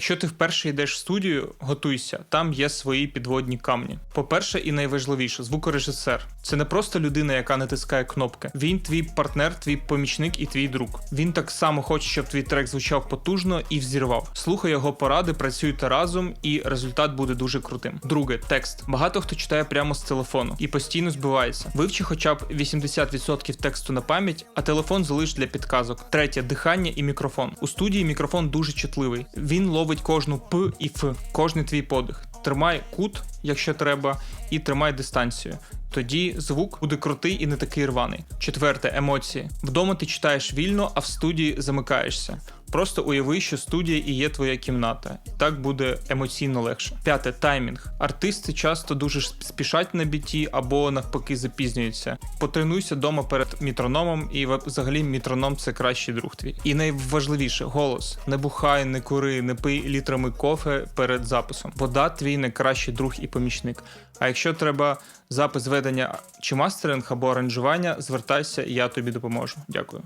Якщо ти вперше йдеш в студію, готуйся, там є свої підводні камні. По-перше, і найважливіше, звукорежисер. Це не просто людина, яка натискає кнопки. Він твій партнер, твій помічник і твій друг. Він так само хоче, щоб твій трек звучав потужно і взірвав. Слухай його поради, працюйте разом, і результат буде дуже крутим. Друге, текст. Багато хто читає прямо з телефону і постійно збивається. Вивчи хоча б 80% тексту на пам'ять, а телефон залиш для підказок. Третє дихання і мікрофон. У студії мікрофон дуже чутливий. Він ловить кожну п і ф, кожний твій подих. Тримай кут, якщо треба, і тримай дистанцію. Тоді звук буде крутий і не такий рваний. Четверте емоції. Вдома ти читаєш вільно, а в студії замикаєшся. Просто уяви, що студія і є твоя кімната. Так буде емоційно легше. П'яте таймінг. Артисти часто дуже спішать на біті або навпаки запізнюються. Потренуйся вдома перед мітрономом, і взагалі мітроном це кращий друг твій. І найважливіше голос. Не бухай, не кури, не пий літрами кофе перед записом. Вода твій найкращий друг і помічник. А якщо треба запис ведення чи мастеринг або аранжування, звертайся, я тобі допоможу. Дякую.